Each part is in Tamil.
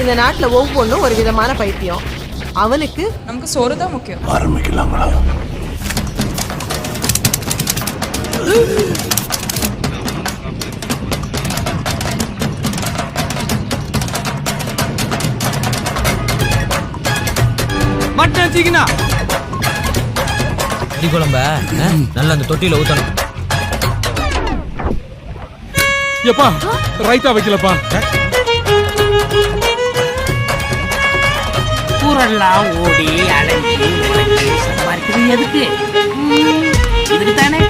இந்த நாட்டுல ஒவ்வொன்றும் ஒரு விதமான பைத்தியம். அவனுக்கு நமக்கு சோறு தான் முக்கியம். ஆரம்பிக்கலாங்களா? மட்டன் சிக்கனா கறி குழம்ப? நல்லா அந்த தொட்டியில ஊத்தணும். எப்பா ரைத்தா வைக்கலப்பா. ஊரெல்லாம் ஓடி அலைஞ்சி உழைச்சி சம்பாதிக்கிறது எதுக்கு? இதுக்கு தானே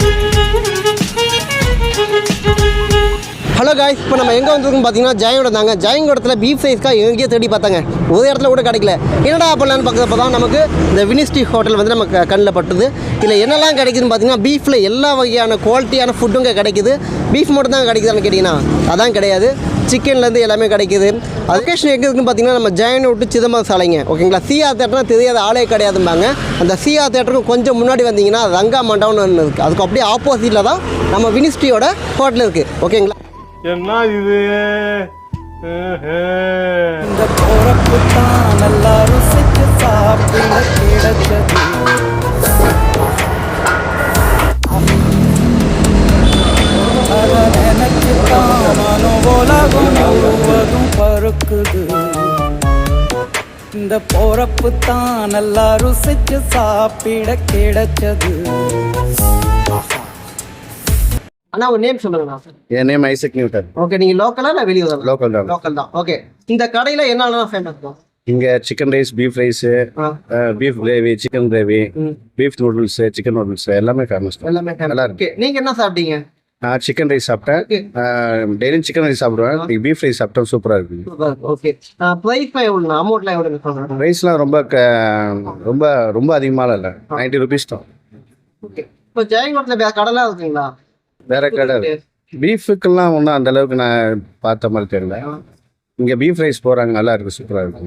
ஹலோ காய்ஸ் இப்போ நம்ம எங்கே வந்திருக்கோம் பார்த்தீங்கன்னா ஜெயங்கோட தாங்க. ஜெயங்கோடத்தில் பீஃப் சைஸ்க்காக எங்கேயோ தேடி பார்த்தாங்க. ஒரு இடத்துல கூட கிடைக்கல. என்னடா பண்ணலான்னு பார்க்குறப்ப தான் நமக்கு இந்த வினிஸ்டி ஹோட்டல் வந்து நமக்கு கண்ணில் பட்டுது. இதில் என்னெல்லாம் கிடைக்குதுன்னு பார்த்தீங்கன்னா பீஃபில் எல்லா வகையான குவாலிட்டியான ஃபுட்டும் இங்கே கிடைக்குது. பீஃப் மட்டும் தான் கிடைக்குதான்னு கேட்டிங்கன்னா அதான் கிடையாது. சிக்கன்லேருந்து எல்லாமே கிடைக்குது. லொக்கேஷன் எங்கே இருக்குன்னு பார்த்தீங்கன்னா நம்ம ஜெயனை விட்டு சிதம்பரம் சாலைங்க. ஓகேங்களா? சிஆ தேட்டர்னா தெரியாத ஆளே கிடையாதும்பாங்க. அந்த சிஆ தேட்டருக்கு கொஞ்சம் முன்னாடி வந்தீங்கன்னா ரங்கா மண்டபம்னு ஒன்று இருக்குது அதுக்கு அப்படியே ஆப்போசிட்டில் தான் நம்ம வினிஸ்டியோட ஹோட்டல் இருக்குது ஓகேங்களா? என்ன இது? இந்த போறப்பு தான் நல்லா ருசிச்சு சாப்பிட கிடைச்சது. இந்த போறப்பு தான் நல்லா ருசிச்சு சாப்பிட கிடைச்சது. அண்ணா ஒரு நேம் சொல்லுங்கண்ணா. என் நேம் ஐசக் நியூட்டன். ஓகே நீங்கள் லோக்கலா இல்லை வெளியூர்? தான் லோக்கல் தான். லோக்கல் தான். ஓகே இந்த கடையில் என்னெல்லாம் ஃபேமஸ் இங்க chicken rice beef rice. Beef gravy chicken gravy. Beef noodles chicken noodles எல்லாமே ஃபேமஸ் எல்லாமே நல்லா இருக்கு ஓகே நீங்கள் என்ன சாப்பிட்டீங்க? நான் சிக்கன் ரைஸ் சாப்பிட்டேன். டெய்லியும் சிக்கன் ரைஸ் சாப்பிடுவேன். இன்னைக்கு பீஃப் ரைஸ் சாப்பிட்டேன் சூப்பரா இருக்கு. ஓகே ப்ரைஸ்லாம் எவ்வளோ அமௌண்ட்லாம் எவ்வளோ சொல்கிறேன் ரைஸ்லாம் ரொம்ப ரொம்ப ரொம்ப அதிகமாக இல்லை. நைன்டி ருபீஸ் தான். ஓகே இப்போ ஜெயங்கோட்டில் வேறு கடைலாம் இருக்குங்களா? வேற கடை பீஃபுக்கெல்லாம் ஒன்றும் அந்த அளவுக்கு நான் பார்த்த மாதிரி தெரியல. இங்க பீஃப் ரைஸ் போறாங்க நல்லா இருக்கு. சூப்பரா இருக்கு.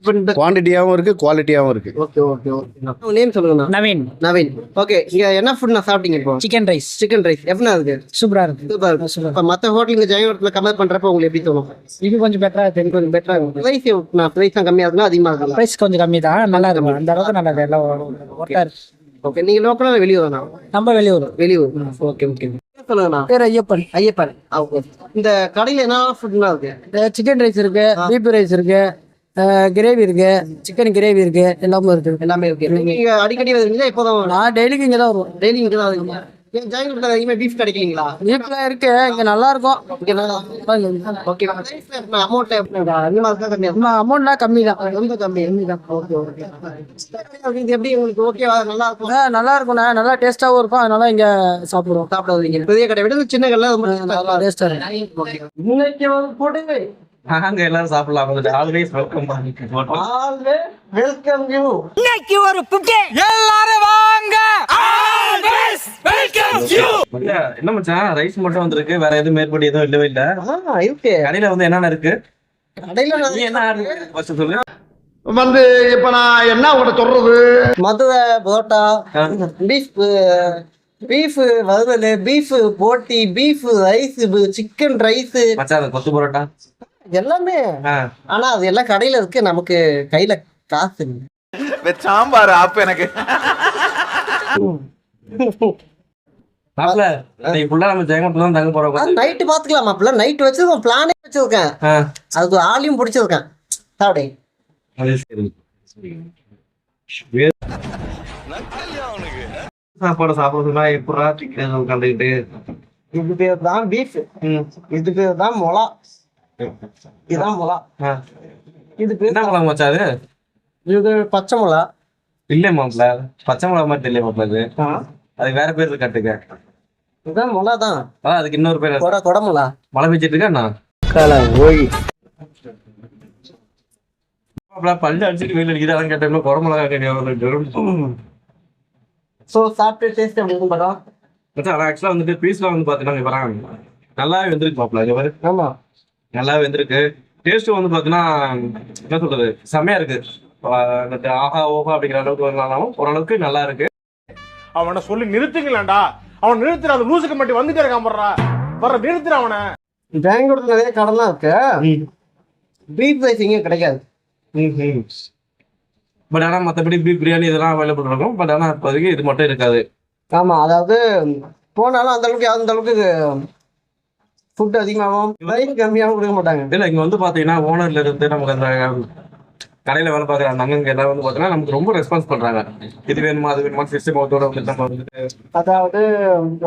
இப்போ இந்த குவான்டிட்டியாகவும் இருக்கு. குவாலிட்டியாகவும் இருக்கு ஓகே ஓகே ஓகே நேம் சொல்லுங்கண்ணா நவீன். நவீன். ஓகே இங்கே என்ன ஃபுட் நான் சாப்பிட்டீங்க இப்போ? சிக்கன் ரைஸ் சிக்கன் ரைஸ் எப்படின்னா இருக்கு. சூப்பரா இருக்கு. சூப்பர் இப்போ மற்ற ஹோட்டலுங்க ஜெயங்கோட்டில் கம்பேர் பண்ணுறப்ப உங்களுக்கு எப்படி தோணும்? இது கொஞ்சம் பெட்டரா தெரியும் கொஞ்சம் பெட்டராக இருக்கும் ப்ரைஸ் நான் ப்ரைஸ் தான் பிரைஸ் கொஞ்சம் கம்மி தான் நல்லா இருக்கும் அந்த அளவுக்கு நல்லா இருக்கு. எல்லாம் ஒர்க்கா இருக்கு. ஓகே நீங்கள் லோக்கலாக வெளியூர் தானா? நம்ம வெளியூர். வெளியூர். ஓகே ஓகே சொல்லுங்கண்ணா பேர் ஐயப்பன். இந்த கடையில் என்ன ஃபுட்லாம் இருக்கு? சிக்கன் ரைஸ் இருக்கு பீப் ரைஸ் இருக்கு கிரேவி இருக்கு. சிக்கன் கிரேவி இருக்கு. எல்லாமே இருக்கு. எல்லாமே இருக்கு. நீங்க அடிக்கடி வருவீங்களா இப்போதான் நான் டெய்லிக்கு இங்க தான் வருவோம் டெய்லி இங்கே தான் வருவீங்க பீஃப் கிடைக்கலீங்களா? வீட்டுல இருக்கு இங்க நல்லா இருக்கும். இங்கே ஓகே அமௌண்ட் அதிகமாக இருக்கா கம்மியாக அமௌண்ட்லாம் கம்மி. தான். ரொம்ப கம்மி. ஓகே ஓகே இது எப்படி உங்களுக்கு ஓகேவா நல்லா இருக்கும்? நல்லா இருக்கும்ண்ணா நல்லா டேஸ்டாவும் இருக்கும். அதனால இங்க சாப்பிடுவோம். சாப்பிட வருவீங்க பெரிய கடை விட சின்ன கடை ரொம்ப டேஸ்டா இருக்கு இன்னைக்கு போட்டு நாங்க எல்லாரும் சாப்பிடலாம். வந்துட்டு ஆல்வேஸ் வெல்கம் வெல்கம் யூ எல்லாரும் வாங்க. என்ன மச்சான் ரைஸ் மட்டும் வந்திருக்கு. வேற எதுவும் மேற்படி எதுவும் இல்லவே இல்ல. இருக்கு கடையில வந்து என்னென்ன இருக்கு? கடையில் என்ன order பண்ணி first சொல்லு. வந்து இப்ப நான் என்ன உங்கள்ட்ட சொல்றது? மதுரை புரோட்டா பீஃப் பீஃப் வறுவல் பீஃப் போட்டி பீஃப் ரைஸ் சிக்கன் ரைஸ் மச்சான் கொத்து பரோட்டா. எல்லாமே. ஆனா அது எல்லாம் கடையில இருக்கு. நமக்கு கையில காசு இல்லை. சாம்பார் அப்ப எனக்கு. நைட்டு பாத்துக்கலாம் மாப்பிள்ள நைட் வச்சிருக்கோம் பிளானே வச்சிருக்கேன். அதுக்கு ஆளையும் பிடிச்சிருக்கேன். சாப்பிடு. சாப்பாடு சாப்பிட சொன்னா எப்படா சிக்கன் கண்டுக்கிட்டு? இது பேர் தான் பீஃப் இது பேர் தான் மொளா. இதுதான் மொளா ஆ. இது என்ன அது? இது பச்சை மொளா. இல்ல மாப்ள பச்சை மிளகா மாதிரி தெரியல மாப்ள அது. அது வேற பேர் இருக்கு கட்டுக்க. இதுதான் மொளா தான். அதுக்கு இன்னொரு பேர். கொடை கொடை மொளா. மழை பெஞ்சிட்டு இருக்கா நான் மாப்ள பல்லு அடிச்சிட்டு வெயில் அடிக்குது அதான் கேட்டேன் குறை மிளகா கேட்டேன் ஸோ சாப்பிட்டு டேஸ்ட் எப்படி இருக்கும் படம்? மச்சான் ஆனா ஆக்சுவலா வந்துட்டு பீஸ்லாம் வந்து வராங்க. நல்லாவே வெந்திருக்கு மாப்ள இங்க நல்லாவே வெந்திருக்கு. டேஸ்ட் வந்து பாத்தீங்கன்னா என்ன சொல்றது செம்மையா இருக்கு. ஆஹ் ஓஹா அப்படிங்கிற அளவுக்கு வரலாம்னாலும் ஓரளவுக்கு நல்லா இருக்கு. அவனை சொல்லி நிறுத்துங்களேன்டா. அவன் நிறுத்துற அந்த லூசுக்கு மட்டும் வந்துட்டே இருக்கான் போடுறா வர்ற நிறுத்துற அவனை. பெங்களூர்ல நிறைய கடலாம் இருக்கு. பீஃப் ரைஸ் இங்கே கிடைக்காது. பட் ஆனா மத்தபடி பீஃப் பிரியாணி இதெல்லாம் அவைலபிள் இருக்கும் பட் ஆனா இப்போதைக்கு இது மட்டும் இருக்காது. ஆமாம் அதாவது போனாலும் அந்த அளவுக்கு அந்த அளவுக்கு ஃபுட் அதிகமாகவும் ரைஸ் கம்மியாகவும் கொடுக்க மாட்டாங்க. இல்ல இங்க வந்து பாத்தீங்கன்னா ஓனர்ல இருந்து நமக்கு அந்த கடையில வேலை பார்க்குற அந்த அங்கங்க எல்லாம் வந்து பாத்தீங்கன்னா நமக்கு ரொம்ப ரெஸ்பான்ஸ் பண்றாங்க. இது வேணுமா அது வேணுமா சிஸ்டம் ஓட்டோட வந்து நம்ம அதாவது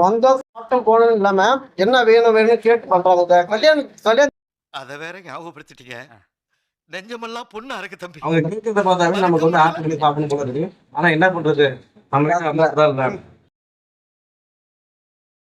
வந்தோம் சாப்பிட்டோம் போனதும் இல்லாம என்ன வேணும் வேணும்னு கேட்டு பண்றாங்க. கல்யாணம் கல்யாணம் அத வேற ஞாபகப்படுத்திட்டீங்க. நெஞ்சமெல்லாம் பொண்ணு அறக்கு தம்பி. அவங்க கேட்கறத பார்த்தாவே நமக்கு வந்து ஆர்டர் பண்ணி சாப்பிடணும் போல இருக்கு. ஆனா என்ன பண்றது? இல்ல.